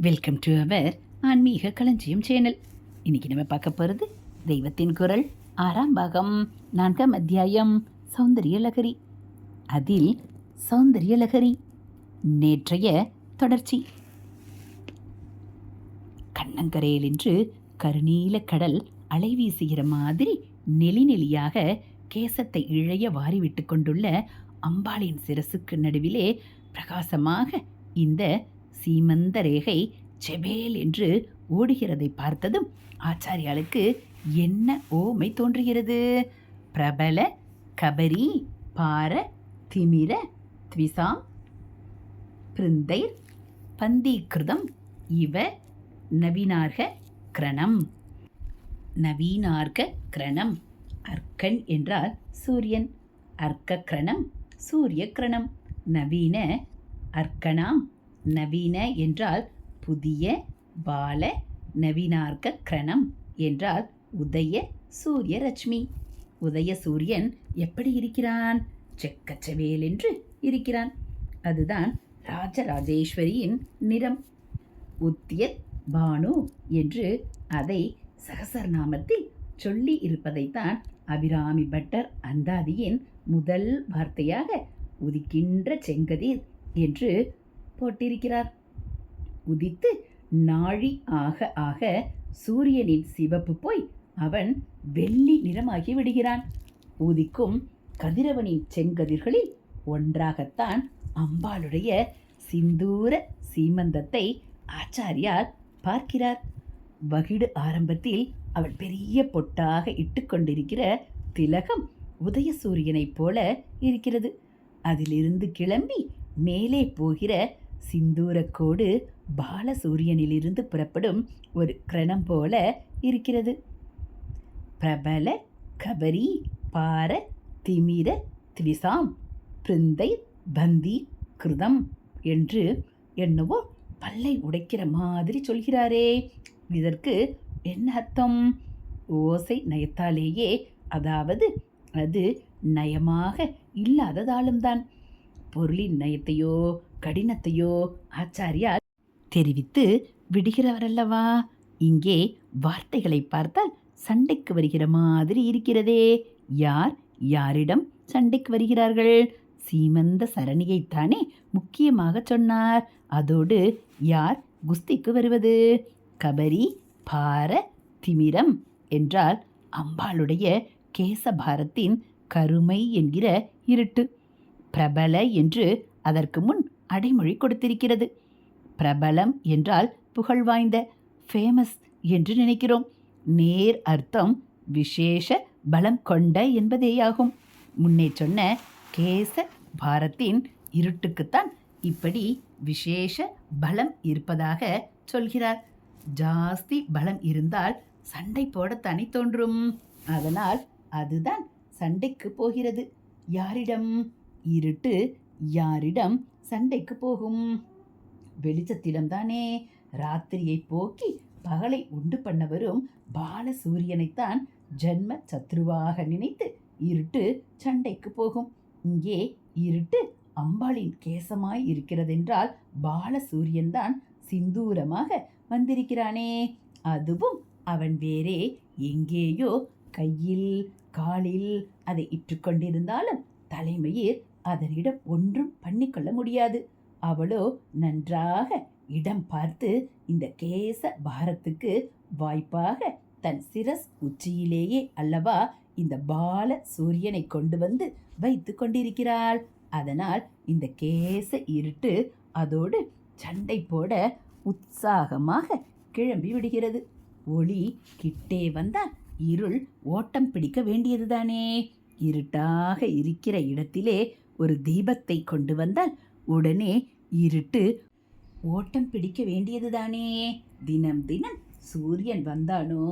Welcome to our ஆன்மீக களஞ்சியம் channel இன்னைக்கு நம்ம பார்க்க போகிறது தெய்வத்தின் குரல் ஆறாம் பாகம் நான்காம் அத்தியாயம் சௌந்தரிய லகரி அதில் சௌந்தரிய லகரி நேற்றைய தொடர்ச்சி. கண்ணங்கரையில் என்று கருநீல கடல் அலை வீசுகிற மாதிரி நெளி நெளியாக கேசத்தை இழைய வாரிவிட்டு கொண்டுள்ள அம்பாளின் சிரசுக்கு நடுவிலே பிரகாசமாக இந்த சீமந்த ரேகை செபேல் என்று ஓடுகிறதை பார்த்ததும் ஆச்சாரியாளுக்கு என்ன ஓமை தோன்றுகிறது? பிரபல கபரி பார திமிர த்விசாம் பிருந்தை பந்தீகிருதம் இவ நவீனார்க கிரணம். நவீனார்க கிரணம் அர்க்கன் என்றால் சூரியன். அர்க்க கிரணம் சூரிய கிரணம். நவீன அர்க்கணாம் நவீன என்றால் புதிய பால நவீனார்க்க கிரணம் என்றால் உதய சூரிய ரஷ்மி உதய சூரியன் எப்படி இருக்கிறான்? செக்கச்சவேல் என்று இருக்கிறான். அதுதான் ராஜராஜேஸ்வரியின் நிறம். உத்தியத் பானு என்று அதை சகசரநாமத்தில் சொல்லி இருப்பதைத்தான் அபிராமி பட்டர் அந்தாதியின் முதல் வார்த்தையாக உதிக்கின்ற செங்கதிர் என்று போட்டிருக்கிறார். உதித்து நாழி ஆக ஆக சூரியனின் சிவப்பு போய் அவன் வெள்ளி நிறமாகி விடுகிறான். உதிக்கும் கதிரவனின் செங்கதிர்களில் ஒன்றாகத்தான் அம்பாளுடைய சிந்தூர சீமந்தத்தை ஆச்சாரியார் பார்க்கிறார். வகிடு ஆரம்பத்தில் அவள் பெரிய பொட்டாக இட்டுக்கொண்டிருக்கிற திலகம் உதய சூரியனைப் போல இருக்கிறது. அதிலிருந்து கிளம்பி மேலே போகிற சிந்தூரக்கோடு பாலசூரியனிலிருந்து புறப்படும் ஒரு கிரணம் போல இருக்கிறது. பிரபல கபரி பார திமிர திவிசாம் பிருந்தை பந்தி கிருதம் என்று என்னவோ பல்லை உடைக்கிற மாதிரி சொல்கிறாரே. இதற்கு என்ன அர்த்தம்? ஓசை நயத்தாலேயே அதாவது அது நயமாக இல்லாததாலும் தான் பொருளின் நயத்தையோ கடினத்தையோ ஆச்சாரியார் தெரிவித்து விடுகிறவரல்லவா? இங்கே வார்த்தைகளை பார்த்தால் சண்டைக்கு வருகிற மாதிரி இருக்கிறதே. யார் யாரிடம் சண்டைக்கு வருகிறார்கள்? சீமந்த சரணியைத்தானே முக்கியமாக சொன்னார். அதோடு யார் குஸ்திக்கு வருவது? கபரி பார திமிரம் என்றால் அம்பாளுடைய கேசபாரத்தின் கருமை என்கிற இருட்டு. பிரபல என்று அதற்கு முன் அடைமொழி கொடுத்திருக்கிறது. பிரபலம் என்றால் புகழ்வாய்ந்த ஃபேமஸ் என்று நினைக்கிறோம். நேர் அர்த்தம் விசேஷ பலம் கொண்ட என்பதேயாகும். முன்னே சொன்ன கேச பாரத்தின் இருட்டுக்குத்தான் இப்படி விசேஷ பலம் இருப்பதாக சொல்கிறார். ஜாஸ்தி பலம் இருந்தால் சண்டை போடத்தானே தோன்றும். அதனால் அதுதான் சண்டைக்கு போகிறது. யாரிடம்? இருட்டு யாரிடம் சண்டைக்கு போகும்? வெளிச்சத்திடம்தானே ராத்திரியை போக்கி பகலை உண்டு பண்ண வரும் பாலசூரியனைத்தான் ஜன்ம சத்ருவாக நினைத்து இருட்டு சண்டைக்கு போகும். இங்கே இருட்டு அம்பாளின் கேசமாய் இருக்கிறதென்றால் பாலசூரியன்தான் சிந்தூரமாக வந்திருக்கிறானே. அதுவும் அவன் வேறே. எங்கேயோ கையில் காலில் அதை இட்டுக்கொண்டிருந்தாலும் தலைமையில் அதனிடம் ஒன்றும் பண்ணிக்கொள்ள முடியாது. அவளோ நன்றாக இடம் பார்த்து இந்த கேச பாரத்துக்கு வாய்ப்பாக தன் சிரஸ் உச்சியிலேயே அல்லவா இந்த பால சூரியனை கொண்டு வந்து வைத்து கொண்டிருக்கிறாள். அதனால் இந்த கேச இருட்டு அதோடு சண்டை போட உற்சாகமாக கிளம்பி விடுகிறது. ஒளி கிட்டே வந்தால் இருள் ஓட்டம் பிடிக்க வேண்டியதுதானே. இருட்டாக இருக்கிற இடத்திலே ஒரு தீபத்தை கொண்டு வந்தால் உடனே இருட்டு ஓட்டம் பிடிக்க வேண்டியதுதானே. தினம் தினம் சூரியன் வந்தானோ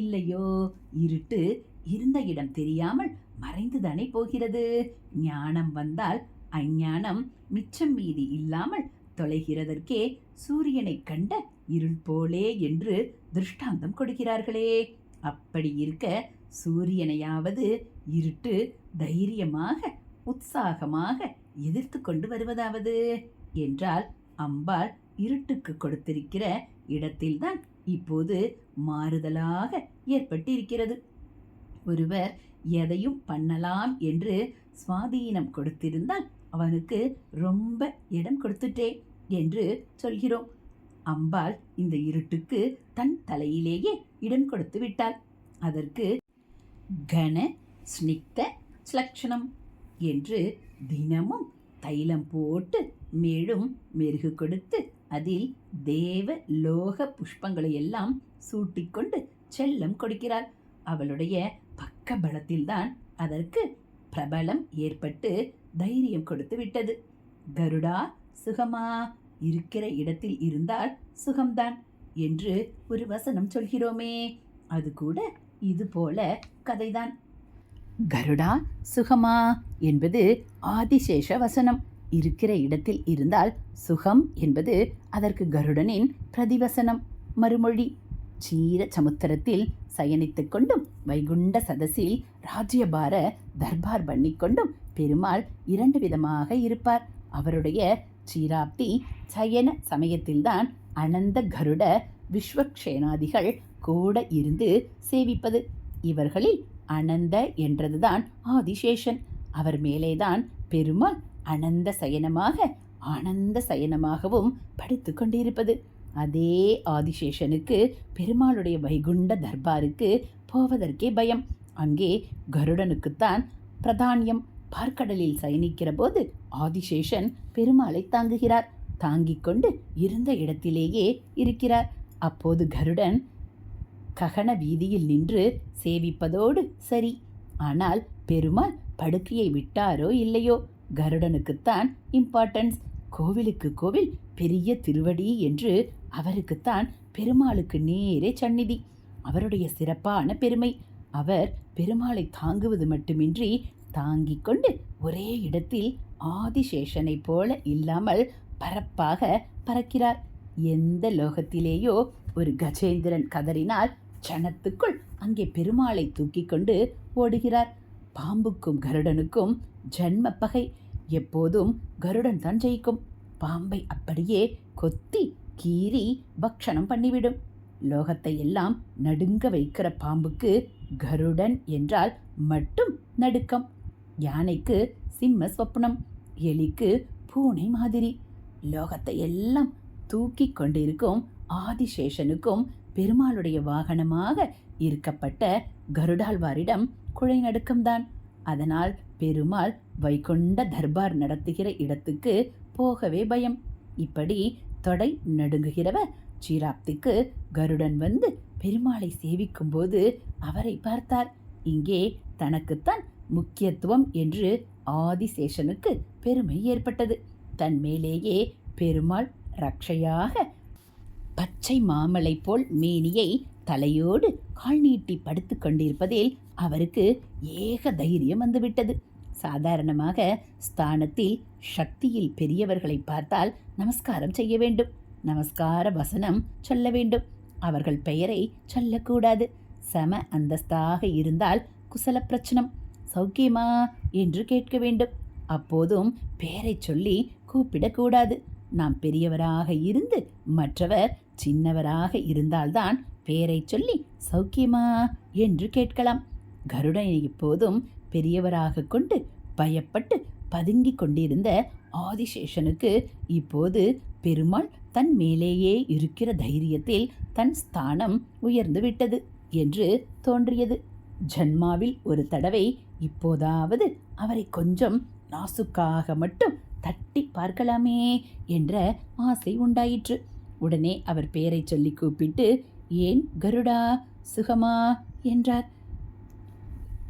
இல்லையோ இருட்டு இருந்த இடம் தெரியாமல் மறைந்துதானே போகிறது. ஞானம் வந்தால் அஞ்ஞானம் மிச்சம் மீதி இல்லாமல் தொலைகிறதற்கே சூரியனை கண்ட இருள் போலே என்று திருஷ்டாந்தம் கொடுக்கிறார்களே. அப்படி இருக்க சூரியனையாவது இருட்டு தைரியமாக உற்சாகமாக எதிர்த்து கொண்டு வருவதாவது? என்றால் அம்பாள் இருட்டுக்கு கொடுத்திருக்கிற இடத்தில்தான் இப்போது மாறுதலாக ஏற்பட்டிருக்கிறது. ஒருவர் எதையும் பண்ணலாம் என்று சுவாதீனம் கொடுத்திருந்தால் அவனுக்கு ரொம்ப இடம் கொடுத்துட்டே என்று சொல்கிறோம். அம்பாள் இந்த இருட்டுக்கு தன் தலையிலேயே இடம் கொடுத்து விட்டாள். அதற்கு கன ஸ்னிக்த ஸ்லக்ஷணம் என்று தினமும் தைலம் போட்டு மேலும் மெருகு கொடுத்து அதில் தேவ லோக புஷ்பங்களை எல்லாம் சூட்டிக்கொண்டு செல்லம் கொடுக்கிறாள். அவளுடைய பக்க பலத்தில்தான் அதற்கு பிரபலம் ஏற்பட்டு தைரியம் கொடுத்து விட்டது. கருடா சுகமா இருக்கிற இடத்தில் இருந்தால் சுகம்தான் என்று ஒரு வசனம் சொல்கிறோமே. அது கூட இது போல கதைதான். கருடா சுகமா? என்பது ஆதிசேஷ வசனம். இருக்கிற இடத்தில் இருந்தால் சுகம் என்பது அதற்கு கருடனின் பிரதிவசனம். மறுமொழி சீர சமுத்திரத்தில் சயனித்துக் கொண்டும் வைகுண்ட சதசில் ராஜ்யபார தர்பார் பண்ணிக்கொண்டும் பெருமாள் இரண்டு விதமாக இருப்பார். அவருடைய சீராப்தி சயன சமயத்தில்தான் அனந்த கருட விஸ்வக்ஷேனாதிகள் கூட இருந்து சேவிப்பது. இவர்களில் அனந்த என்றதுதான் ஆதிசேஷன். அவர் மேலேதான் பெருமாள் அனந்த சயனமாக ஆனந்த சயனமாகவும் படித்து கொண்டிருப்பது. அதே ஆதிசேஷனுக்கு பெருமாளுடைய வைகுண்ட தர்பாருக்கு போவதற்கே பயம். அங்கே கருடனுக்குத்தான் பிரதானியம். பார்க்கடலில் சயனிக்கிற போது ஆதிசேஷன் பெருமாளை தாங்குகிறார். தாங்கிக் கொண்டு இருந்த இடத்திலேயே இருக்கிறார். அப்போது கருடன் ககன வீதியில் நின்று சேவிப்பதோடு சரி. ஆனால் பெருமாள் படுக்கையை விட்டாரோ இல்லையோ? கருடனுக்குத்தான் இம்பார்ட்டன்ஸ் கோவிலுக்கு கோவில் பெரிய திருவடி என்று அவருக்குத்தான் பெருமாளுக்கு நேரே சந்நிதி. அவருடைய சிறப்பான பெருமை. அவர் பெருமாளை தாங்குவது மட்டுமின்றி தாங்கிக் கொண்டு ஒரே இடத்தில் ஆதிசேஷனைப் போல இல்லாமல் பரப்பாக பறக்கிறார். எந்த லோகத்திலேயோ ஒரு கஜேந்திரன் கதறினால் க்ஷணத்துக்குள் அங்கே பெருமாளை தூக்கி கொண்டு ஓடுகிறார். பாம்புக்கும் கருடனுக்கும் ஜன்ம பகை. எப்போதும் கருடன் தான் ஜெயிக்கும். பாம்பை அப்படியே கொத்தி கீறி பக்ஷணம் பண்ணிவிடும். லோகத்தை எல்லாம் நடுங்க வைக்கிற பாம்புக்கு கருடன் என்றால் மட்டும் நடுக்கம். யானைக்கு சிம்ம சொப்னம் எலிக்கு பூனை மாதிரி. லோகத்தை எல்லாம் தூக்கி கொண்டிருக்கும் ஆதிசேஷனுக்கும் பெருமாளுடைய வாகனமாக இருக்கப்பட்ட கருடாழ்வாரிடம் குழை நடுக்கம்தான். அதனால் பெருமாள் வைகுண்ட தர்பார் நடத்துகிற இடத்துக்கு போகவே பயம். இப்படி தொடை நடுங்குகிறவ சீராப்திக்கு கருடன் வந்து பெருமாளை சேவிக்கும்போது அவரை பார்த்தார். இங்கே தனக்குத்தான் முக்கியத்துவம் என்று ஆதிசேஷனுக்கு பெருமை ஏற்பட்டது. தன் மேலேயே பெருமாள் ரக்ஷையாக பச்சை மாமலை போல் மேனியை தலையோடு கால் நீட்டி படுத்து கொண்டிருப்பதில் அவருக்கு ஏக தைரியம் வந்துவிட்டது. சாதாரணமாக ஸ்தானத்தில் சக்தியில் பெரியவர்களை பார்த்தால் நமஸ்காரம் செய்ய வேண்டும். நமஸ்கார வசனம் சொல்ல வேண்டும். அவர்கள் பெயரை சொல்லக்கூடாது. சம அந்தஸ்தாக இருந்தால் குசல பிரச்சனம். சௌக்கியமா? என்று கேட்க வேண்டும். அப்போதும் பெயரை சொல்லி கூப்பிடக்கூடாது. நாம் பெரியவராக இருந்து மற்றவர் சின்னவராக இருந்தால்தான் பெயரை சொல்லி சௌக்கியமா என்று கேட்கலாம். கருடனை இப்போதும் பெரியவராக கொண்டு பயப்பட்டு பதுங்கிக் கொண்டிருந்த ஆதிசேஷனுக்கு இப்போது பெருமாள் தன் மேலேயே இருக்கிற தைரியத்தில் தன் ஸ்தானம் உயர்ந்து விட்டது என்று தோன்றியது. ஜன்மாவில் ஒரு தடவை இப்போதாவது அவரை கொஞ்சம் நாசுக்காக மட்டும் தட்டி பார்க்கலாமே என்ற ஆசை உண்டாயிற்று. உடனே அவர் பெயரை சொல்லி கூப்பிட்டு ஏன் கருடா சுகமா? என்றார்.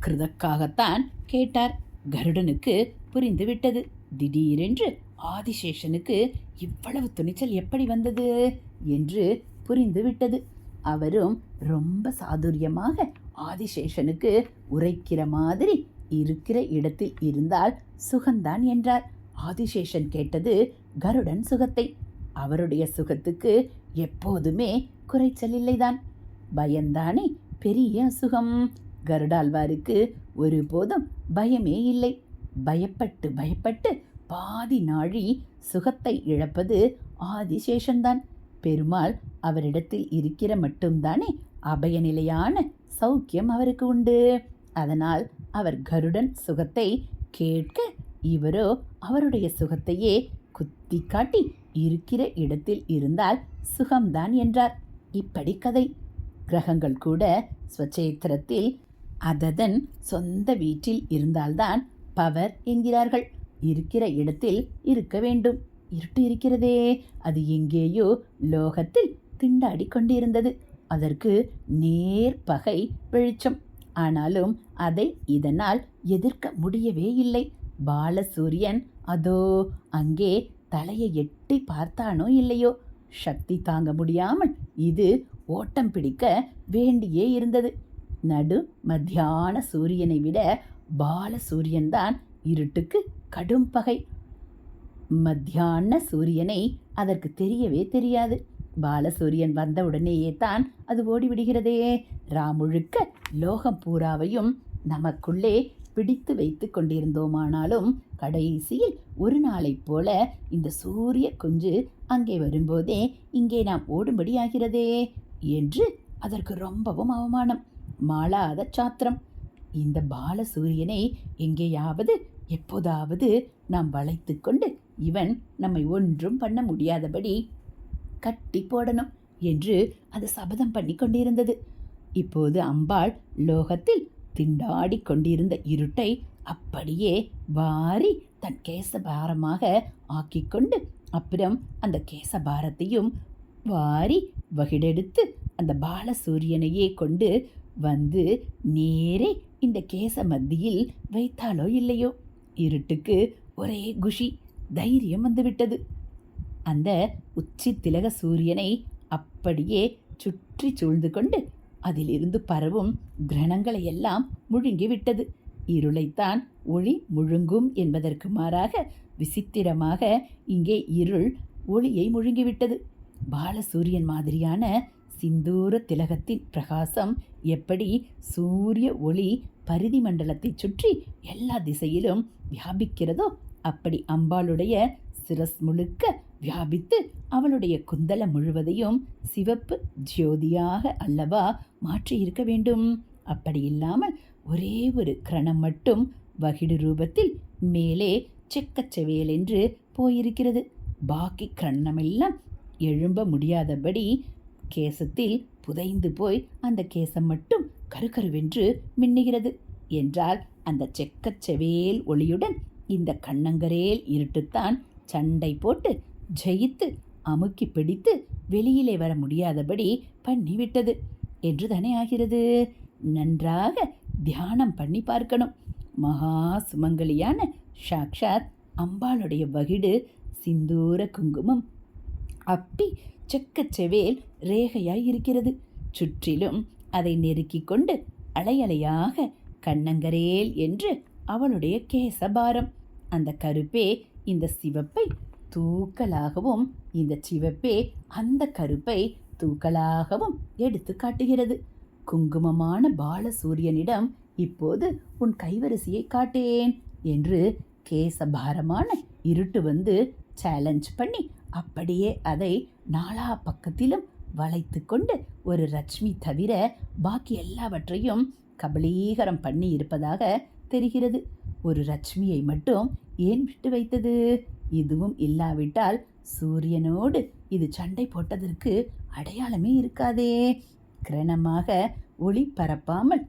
கிருதக்காகத்தான் கேட்டார். கருடனுக்கு புரிந்துவிட்டது திடீரென்று ஆதிசேஷனுக்கு இவ்வளவு துணிச்சல் எப்படி வந்தது? என்று புரிந்துவிட்டது அவரும் ரொம்ப சாதுரியமாக ஆதிசேஷனுக்கு உரைக்கிற மாதிரி இருக்கிற இடத்தில் இருந்தால் சுகந்தான் என்றார். ஆதிசேஷன் கேட்டது கருடன் சுகத்தை. அவருடைய சுகத்துக்கு எப்போதுமே குறைச்சல் இல்லைதான். பயந்தானே பெரிய அசுகம். கருடாழ்வாருக்கு ஒருபோதும் பயமே இல்லை. பயப்பட்டு பயப்பட்டு பாதி நாழி சுகத்தை இழப்பது ஆதிசேஷன்தான். பெருமாள் அவரிடத்தில் இருக்கிற மட்டும்தானே அபயநிலையான சௌக்கியம் அவருக்கு உண்டு. அதனால் அவர் கருடன் சுகத்தை கேட்க இவரோ அவருடைய சுகத்தையே குத்தி காட்டி இருக்கிற இடத்தில் இருந்தால் சுகம்தான் என்றார். இப்படி கதை. கிரகங்கள் கூட ஸ்வச்சேத்திரத்தில் அததன் சொந்த வீட்டில் இருந்தால்தான் பவர் என்கிறார்கள். இருக்கிற இடத்தில் இருக்க வேண்டும். இருட்டு இருக்கிறதே. அது எங்கேயோ லோகத்தில் திண்டாடி கொண்டிருந்தது. அதற்கு நேர் பகை வெளிச்சம். ஆனாலும் அதை இதனால் எதிர்க்க முடியவே இல்லை. பாலசூரியன் அதோ அங்கே தலையை எட்டி பார்த்தானோ இல்லையோ? சக்தி தாங்க முடியாமல் இது ஓட்டம் பிடிக்க வேண்டியே இருந்தது. நடு மத்தியான சூரியனை விட பாலசூரியன் தான் இருட்டுக்கு கடும் பகை. மத்தியான சூரியனை அதற்கு தெரியவே தெரியாது. பாலசூரியன் வந்தவுடனேயே தான் அது ஓடிவிடுகிறதே. ராமுழுக்க லோகம் பூராவையும் நமக்குள்ளே பிடித்து வைத்து கொண்டிருந்தோமானாலும் கடைசியில் ஒரு நாளைப் போல இந்த சூரிய குஞ்சு அங்கே வரும்போதே இங்கே நாம் ஓடும்படி ஆகிறதே என்று அதற்கு ரொம்பவும் அவமானம் மாளாத சாத்திரம். இந்த பாலசூரியனை எங்கேயாவது எப்போதாவது நாம் வளைத்து கொண்டு இவன் நம்மை ஒன்றும் பண்ண முடியாதபடி கட்டி போடணும் என்று அது சபதம் பண்ணி கொண்டிருந்தது. இப்போது அம்பாள் லோகத்தில் திண்டாடி கொண்டிருந்த இருட்டை அப்படியே வாரி தன் கேசபாரமாக ஆக்கிக்கொண்டு அப்புறம் அந்த கேசபாரத்தையும் வாரி வகிடெடுத்து அந்த பாலசூரியனையே கொண்டு வந்து நேரே இந்த கேச மத்தியில் வைத்தாலோ இல்லையோ? இருட்டுக்கு ஒரே குஷி தைரியம் வந்துவிட்டது. அந்த உச்சி திலக சூரியனை அப்படியே சுற்றி சூழ்ந்து கொண்டு அதிலிருந்து பரவும் கிரணங்களை எல்லாம் முழுங்கிவிட்டது. இருளைத்தான் ஒளி முழுங்கும் என்பதற்கு மாறாக விசித்திரமாக இங்கே இருள் ஒளியை முழுங்கிவிட்டது. பாலசூரியன் மாதிரியான சிந்தூர திலகத்தின் பிரகாசம் எப்படி சூரிய ஒளி பரிதி மண்டலத்தை சுற்றி எல்லா திசையிலும் வியாபிக்கிறதோ அப்படி அம்பாளுடைய சிரஸ் முழுக்க வியாபித்து அவளுடைய குந்தலம் முழுவதையும் சிவப்பு ஜோதியாக அல்லவா மாற்றி இருக்க வேண்டும். அப்படி இல்லாமல் ஒரே ஒரு கிரணம் மட்டும் வகிடு ரூபத்தில் மேலே செக்கச்செவேலென்று போயிருக்கிறது. பாக்கி கிரணமெல்லாம் எழும்ப முடியாதபடி கேசத்தில் புதைந்து போய் அந்த கேசம் மட்டும் கருக்கருவென்று மின்னுகிறது. என்றால் அந்த செக்கச்செவேல் ஒளியுடன் இந்த கண்ணங்கரேல் இருட்டுத்தான் சண்டை போட்டு ஜெயித்து அமுக்கி பிடித்து வெளியிலே வர முடியாதபடி பண்ணிவிட்டது. என்று தானே ஆகிறது? நன்றாக தியானம் பண்ணி பார்க்கணும். மகா சுமங்கலியான சாக்ஷாத் அம்பாளுடைய வகிடு சிந்தூர குங்குமம். அப்பி செக்கச்செவேல் ரேகையாய் இருக்கிறது. சுற்றிலும் அதை நெருக்கிக் கொண்டு அலையலையாக கண்ணங்கரேல் என்று அவளுடைய கேசபாரம். அந்த கருப்பே இந்த சிவப்பை தூக்கலாகவும் இந்த சிவப்பே அந்த கருப்பை தூக்கலாகவும் எடுத்து காட்டுகிறது. குங்குமமான பாலசூரியனிடம் இப்போது உன் கைவரிசையை காட்டேன் என்று கேசபாரமான இருட்டு வந்து சேலஞ்ச் பண்ணி அப்படியே அதை நாலா பக்கத்திலும் வளைத்து கொண்டு ஒரு ரட்சுமி தவிர பாக்கி எல்லாவற்றையும் கபலீகரம் பண்ணி இருப்பதாக தெரிகிறது. ஒரு ரட்சுமியை மட்டும் ஏன் விட்டு வைத்தது? இதுவும் இல்லாவிட்டால் சூரியனோடு இது சண்டை போட்டதற்கு அடையாளமே இருக்காதே. கிரணமாக ஒளி பரப்பாமல்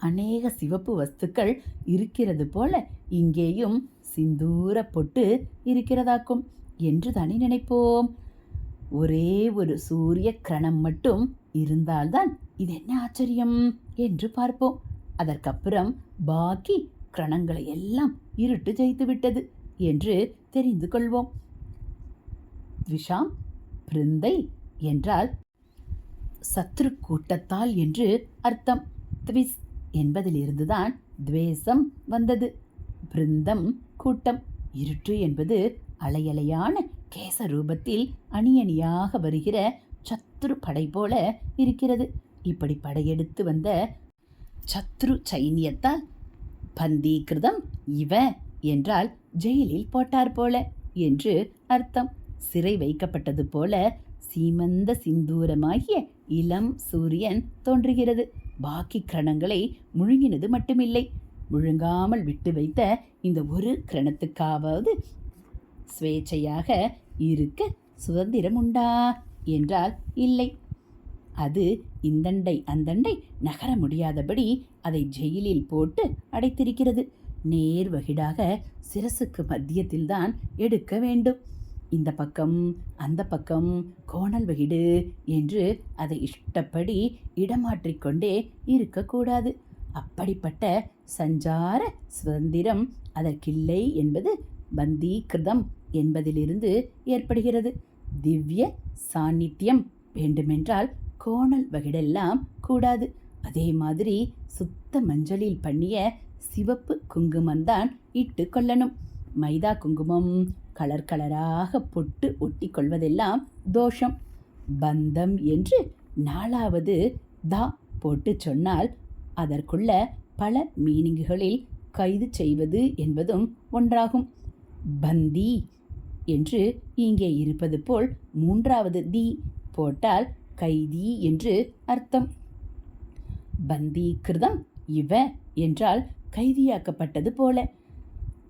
அநேக சிவப்பு வஸ்துக்கள் இருக்கிறது போல இங்கேயும் சிந்தூர பொட்டு இருக்கிறதாக்கும் என்று தானே நினைப்போம். ஒரே ஒரு சூரிய கிரணம் மட்டும் இருந்தால்தான் இது என்ன ஆச்சரியம் என்று பார்ப்போம். அதற்கப்புறம் பாக்கி கிரணங்களை எல்லாம் இருட்டு ஜெயித்து விட்டது என்று தெரிந்து கொள்வோம். விஷாம் பிருந்தை என்றால் சத்ரு கூட்டத்தால் என்று அர்த்தம். த்விஸ் என்பதிலிருந்துதான் துவேசம் வந்தது. பிருந்தம் கூட்டம் இருட்டு என்பது அலையலையான கேச ரூபத்தில் அணியணியாக வருகிற சத்ரு படை போல இருக்கிறது. இப்படி படையெடுத்து வந்த சத்ரு சைனியத்தால் பந்தீகிருதம் இவ என்றால் ஜெயிலில் போட்டார் போல என்று அர்த்தம். சிறை வைக்கப்பட்டது போல சீமந்த சிந்தூரமாகிய இளம் சூரியன் தோன்றுகிறது. பாக்கி கிரணங்களை முழுங்கினது மட்டுமில்லை. முழுங்காமல் விட்டு வைத்த இந்த ஒரு கிரணத்துக்காவது சுவேச்சையாக இருக்க சுதந்திரம் உண்டா என்றால் இல்லை. அது இந்தண்டை அந்தண்டை நகர முடியாதபடி அதை ஜெயிலில் போட்டு அடைத்திருக்கிறது. நேர் வகிடாக சிரசுக்கு மத்தியத்தில்தான் எடுக்க வேண்டும். இந்த பக்கம் அந்த பக்கம் கோணல் வகிடு என்று அதை இஷ்டப்படி இடமாற்றிக்கொண்டே இருக்கக்கூடாது அப்படிப்பட்ட சஞ்சார சுதந்திரம் அதற்கில்லை என்பது பந்தீகிருதம் என்பதிலிருந்து ஏற்படுகிறது. திவ்ய சாநித்தியம் வேண்டுமென்றால் கோணல் வகிடெல்லாம் கூடாது. அதே மாதிரி சுத்த மஞ்சளில் பண்ணிய சிவப்பு குங்குமந்தான் இட்டு கொள்ளணும். மைதா குங்குமம் கலர் கலராக பொட்டு ஒட்டி கொள்வதெல்லாம் தோஷம். பந்தம் என்று நாலாவது தா போட்டு சொன்னால் அதற்குள்ள பல மீனிங்குகளில் கைது செய்வது என்பதும் ஒன்றாகும். பந்தி என்று இங்கே இருப்பது போல் மூன்றாவது தி போட்டால் கைதி என்று அர்த்தம். பந்தீகிருதம் இவ என்றால் கைதியாக்கப்பட்டது போல.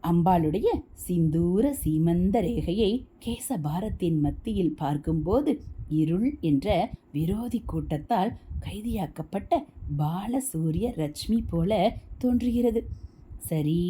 அம்பாளுடைய சிந்தூர சீமந்த ரேகையை கேசபாரத்தின் மத்தியில் பார்க்கும்போது இருள் என்ற விரோதி கூட்டத்தால் கைதியாக்கப்பட்ட பாலசூரிய ரட்சுமி போல தோன்றுகிறது. சரி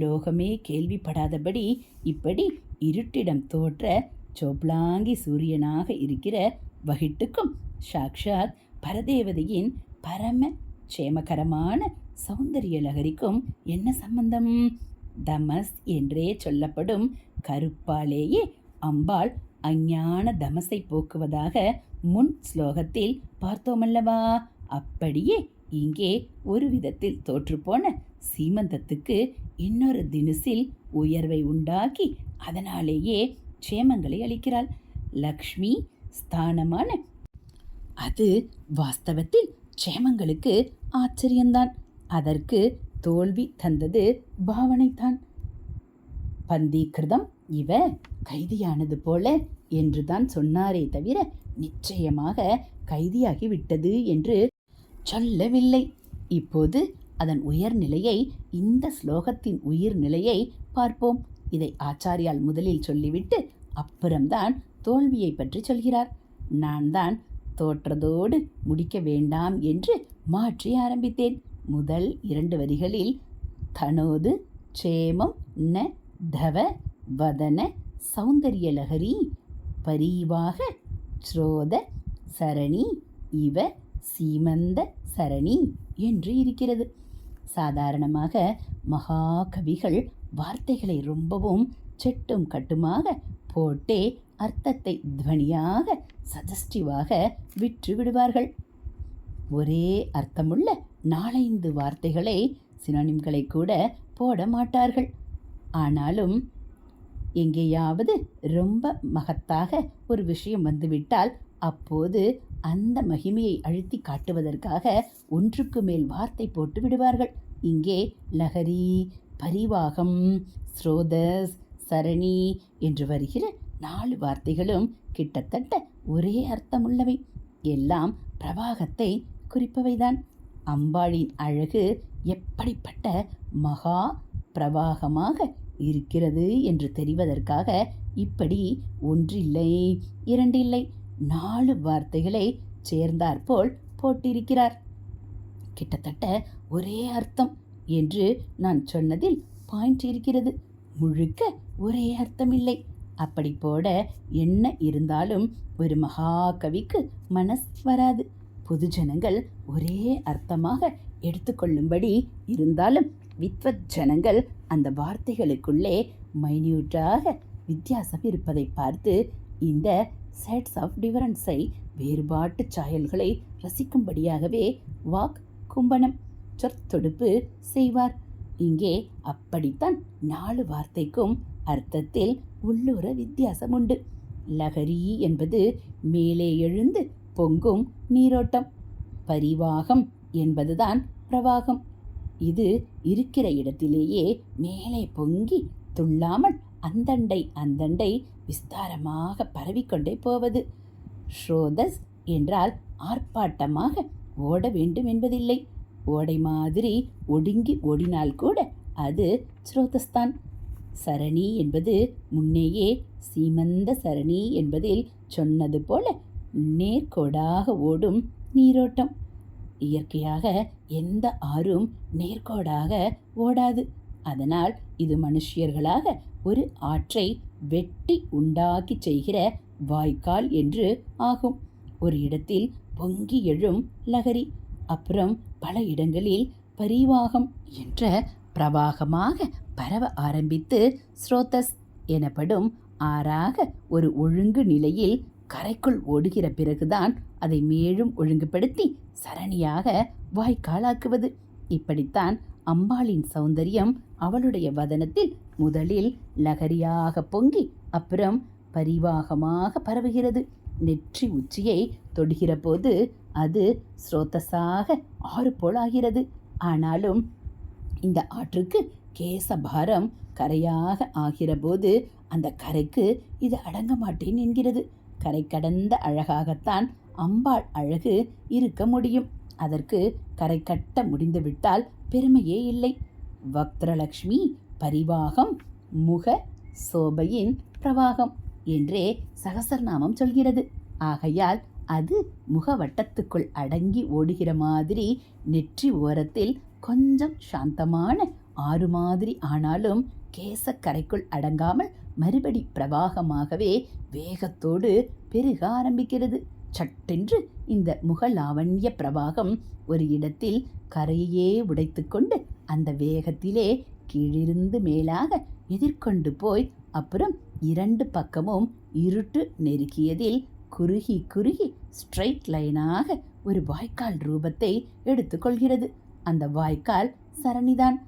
லோகமே கேள்விப்படாதபடி இப்படி இருட்டிடம் தோற்ற சோப்லாங்கி சூரியனாக இருக்கிற வகிட்டுக்கும். சாக்ஷாத் பரதேவதையின் பரம க்ஷேமகரமான சௌந்தரிய லகரிக்கும் என்ன சம்பந்தம்? தமஸ் என்றே சொல்லப்படும் கருப்பாலேயே அம்பாள் அஞ்ஞான தமசை போக்குவதாக முன் ஸ்லோகத்தில் பார்த்தோமல்லவா? அப்படியே இங்கே ஒரு விதத்தில் தோற்றுப்போன சீமந்தத்துக்கு இன்னொரு தினுசில் உயர்வை உண்டாக்கி அதனாலேயே க்ஷேமங்களை அளிக்கிறாள். லக்ஷ்மி ஸ்தானமான. அது வாஸ்தவத்தில் க்ஷேமங்களுக்கு ஆச்சரியந்தான் அதற்கு தோல்வி தந்தது பாவனைதான். பந்தீகிருதம் இவ கைதியானது போல என்றுதான் சொன்னாரே தவிர நிச்சயமாக கைதியாகி விட்டது என்று சொல்லவில்லை. இப்போது அதன் உயர்நிலையை இந்த ஸ்லோகத்தின் உயிர் நிலையை பார்ப்போம். இதை ஆச்சாரியால் முதலில் சொல்லிவிட்டு அப்புறம்தான் தோல்வியை பற்றி சொல்கிறார். நான் தான் தோற்றதோடு முடிக்க வேண்டாம் என்று மாற்றி ஆரம்பித்தேன். முதல் இரண்டு வரிகளில் தனோது க்ஷேமம் ந தவ வதன சௌந்தரியலகரி பரிவாக ஸ்ரோத சரணி இவ சீமந்த சரணி என்று இருக்கிறது. சாதாரணமாக மகாகவிகள் வார்த்தைகளை ரொம்பவும் செட்டும் கட்டுமாக போட்டே அர்த்தத்தை துவனியாக சஜஸ்டிவாக விற்று விடுவார்கள் ஒரே அர்த்தமுள்ள நாலைந்து வார்த்தைகளை சினானிம்களை கூட போட மாட்டார்கள். ஆனாலும் எங்கேயாவது ரொம்ப மகத்தாக ஒரு விஷயம் வந்துவிட்டால் அப்போது அந்த மகிமையை அழுத்தி காட்டுவதற்காக ஒன்றுக்கு மேல் வார்த்தை போட்டு விடுவார்கள். இங்கே லஹரி பரிவாகம் ஸ்ரோதஸ் சரணி என்று வருகிற நாலு வார்த்தைகளும் கிட்டத்தட்ட ஒரே அர்த்தமுள்ளவை. எல்லாம் பிரவாகத்தை குறிப்பவைதான். அம்பாளின் அழகு எப்படிப்பட்ட மகா பிரவாகமாக இருக்கிறது என்று தெரிவதற்காக இப்படி ஒன்றில்லை இரண்டில்லை நாலு வார்த்தைகளை சேர்ந்தாற்போல் போட்டிருக்கிறார். கிட்டத்தட்ட ஒரே அர்த்தம் என்று நான் சொன்னதில் பாயிண்ட் இருக்கிறது முழுக்க ஒரே அர்த்தம் இல்லை அப்படி போட என்ன இருந்தாலும் ஒரு மகாகவிக்கு மனஸ் வராது. பொதுஜனங்கள் ஒரே அர்த்தமாக எடுத்துக்கொள்ளும்படி இருந்தாலும் வித்வத் ஜனங்கள் அந்த வார்த்தைகளுக்குள்ளே மைன்யூட்டாக வித்தியாசம் இருப்பதை பார்த்து இந்த செட்ஸ் ஆஃப் டிஃபரன்ஸை வேறுபாட்டு சாயல்களை ரசிக்கும்படியாகவே வாக் கும்பனம் சொற்தொடுப்பு செய்வார். இங்கே அப்படித்தான் நாலு வார்த்தைக்கும் அர்த்தத்தில் உள்ளுர வித்தியாசம் உண்டு லகரி என்பது மேலே எழுந்து பொங்கும் நீரோட்டம். பரிவாகம் என்பதுதான் பிரவாகம். இது இருக்கிற இடத்திலேயே மேலே பொங்கி துள்ளாமல் அந்தண்டை அந்தண்டை விஸ்தாரமாக பரவிக்கொண்டே போவது. ஸ்ரோதஸ் என்றால் ஆர்ப்பாட்டமாக ஓட வேண்டும் என்பதில்லை. ஓடை மாதிரி ஒடுங்கி ஓடினால் கூட அது ஸ்ரோதஸ்தான். சரணி என்பது முன்னேயே சீமந்த சரணி என்பதில் சொன்னது போல நேர்கோடாக ஓடும் நீரோட்டம். இயற்கையாக எந்த ஆறும் நேர்கோடாக ஓடாது. அதனால் இது மனுஷியர்களாக ஒரு ஆற்றை வெட்டி உண்டாக்கி செய்கிற வாய்க்கால் என்று ஆகும். ஒரு இடத்தில் பொங்கி எழும் லகரி அப்புறம் பல இடங்களில் பரிவாகம் என்ற பிரவாகமாக பரவ ஆரம்பித்து ஸ்ரோதஸ் எனப்படும் ஆறாக ஒரு ஒழுங்கு நிலையில் கரைக்குள் ஓடுகிற பிறகுதான் அதை மேலும் ஒழுங்குபடுத்தி சரணியாக வாய்க்காலாக்குவது இப்படித்தான் அம்பாளின் சௌந்தரியம் அவளுடைய வதனத்தில் முதலில் லகரியாக பொங்கி அப்புறம் பரிவாகமாக பரவுகிறது. நெற்றி உச்சியை தொடுகிற போது அது ஸ்ரோதஸாக ஆறு போலாகிறது ஆனாலும் இந்த ஆற்றுக்கு கேசபாரம் கரையாக ஆகிறபோது அந்த கரைக்கு இது அடங்க மாட்டேன் என்கிறது. கரை கடந்த அழகாகத்தான் அம்பாள் அழகு இருக்க முடியும். அதற்கு கரை கட்ட முடிந்துவிட்டால் பெருமையே இல்லை. பக்திரலக்ஷ்மி பரிவாகம் முக சோபையின் பிரவாகம் என்றே சகசரநாமம் சொல்கிறது. ஆகையால் அது முகவட்டத்துக்குள் அடங்கி ஓடுகிற மாதிரி நெற்றி ஓரத்தில் கொஞ்சம் சாந்தமான ஆறு மாதிரி ஆனாலும் கேசக்கரைக்குள் அடங்காமல் மறுபடி பிரவாகமாகவே வேகத்தோடு பெருக ஆரம்பிக்கிறது. சட்டென்று இந்த முகலாவண்ய பிரவாகம் ஒரு இடத்தில் கரையே உடைத்துக்கொண்டு அந்த வேகத்திலே கீழிருந்து மேலாக எதிர்கொண்டு போய் அப்புறம் இரண்டு பக்கமும் இருட்டு நெருக்கியதில் குறுகி குறுகி ஸ்ட்ரைட் லைனாக ஒரு வாய்க்கால் ரூபத்தை எடுத்துக்கொள்கிறது அந்த வாய்க்கால் சரணிதான்.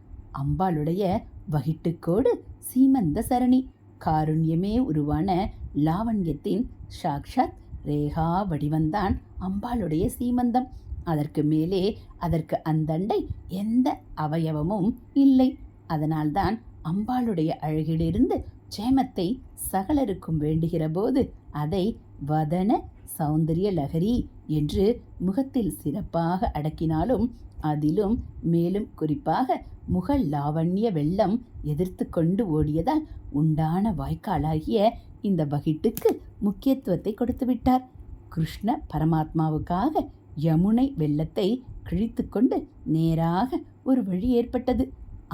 அம்பாளுடைய வகிட்டுக்கோடு சீமந்த சரணி. காருண்யமே உருவான லாவண்யத்தின் சாக்ஷாத் ரேகா வடிவந்தான் அம்பாளுடைய சீமந்தம். அதற்கு மேலே அதற்கு அந்தண்டை எந்த அவயவமும் இல்லை. அதனால்தான் அம்பாளுடைய அழகிலிருந்து சேமத்தை சகலருக்கும் வேண்டுகிற போது அதை வதன சௌந்தரிய லகரி என்று முகத்தில் சிறப்பாக அடக்கினாலும் அதிலும் மேலும் குறிப்பாக முக லாவண்ய வெள்ளம் எதிர்த்து கொண்டு ஓடியதால் உண்டான வாய்க்காலாகிய இந்த பகிட்டுக்கு முக்கியத்துவத்தை கொடுத்துவிட்டார் கிருஷ்ண பரமாத்மாவுக்காக யமுனை வெள்ளத்தை கிழித்து கொண்டு நேராக ஒரு வழி ஏற்பட்டது.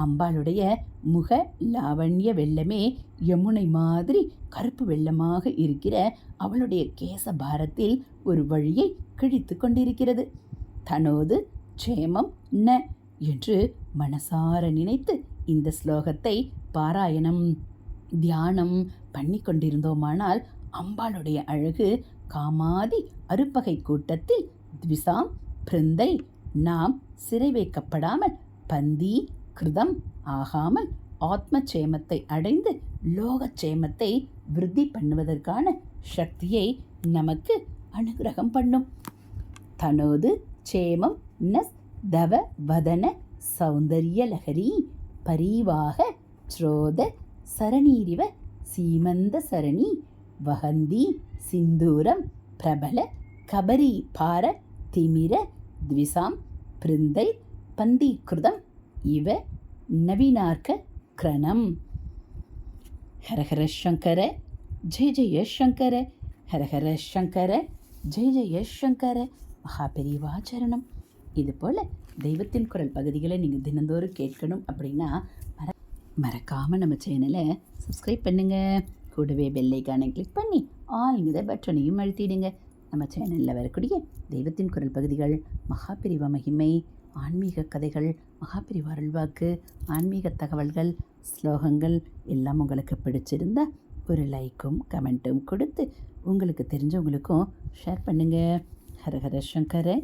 அம்பாளுடைய முக லாவண்ய வெள்ளமே யமுனை மாதிரி கருப்பு வெள்ளமாக இருக்கிற அவளுடைய கேச பாரத்தில் ஒரு வழியை கிழித்து கொண்டிருக்கிறது. தனோது க்ஷேமம் ந என்று மனசார நினைத்து இந்த ஸ்லோகத்தை பாராயணம் தியானம் பண்ணி கொண்டிருந்தோமானால் அம்பாளுடைய அழகு காமாதி அருப்பகை கூட்டத்தில் த்விசாம் பிருந்தை நாம் சிறை வைக்கப்படாமல் பந்தி கிருதம் ஆகாமல் ஆத்ம அடைந்து லோகச்சேமத்தை விருத்தி பண்ணுவதற்கான சக்தியை நமக்கு அனுகிரகம் பண்ணும். தனோது சேமம் நஸ் தவ வதன சௌந்தரிய லகரி பரிவாக ஸ்ரோத சரணீரிவ சீமந்த சரணி வகந்தி சிந்தூரம் பிரபல கபரி பார திமிர த்விசாம் பிருந்தை பந்தீகிருதம் இவ நவீனார்க்க கிரணம். ஹரஹர சங்கர ஜெய ஜெய சங்கர ஹரஹர சங்கர ஜெய ஜெய சங்கர. மகாபெரிவாச்சரணம் இது போல் தெய்வத்தின் குரல் பகுதிகளை நீங்கள் தினந்தோறும் கேட்கணும் அப்படின்னா மற மறக்காமல் நம்ம சேனலை சப்ஸ்கிரைப் பண்ணுங்கள் கூடவே பெல்லைக்கானை கிளிக் பண்ணி ஆளுங்கிற பட்டனையும் அழுத்திடுங்க. நம்ம சேனலில் வரக்கூடிய தெய்வத்தின் குரல் பகுதிகள் மகாபிரிவ மகிமை ஆன்மீக கதைகள் மகாபிரிவ அருள்வாக்கு ஆன்மீக தகவல்கள் ஸ்லோகங்கள் எல்லாம் உங்களுக்கு பிடிச்சிருந்தா ஒரு லைக்கும் கமெண்ட்டும் கொடுத்து உங்களுக்கு தெரிஞ்சவங்களுக்கும் ஷேர் பண்ணுங்கள் ஹரஹர சங்கர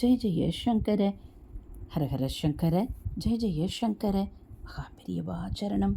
ஜெய ஜெய சங்கர. ஹரஹர சங்கர ஜெய ஜெய சங்கர. மகாபிரியவாச்சரணம்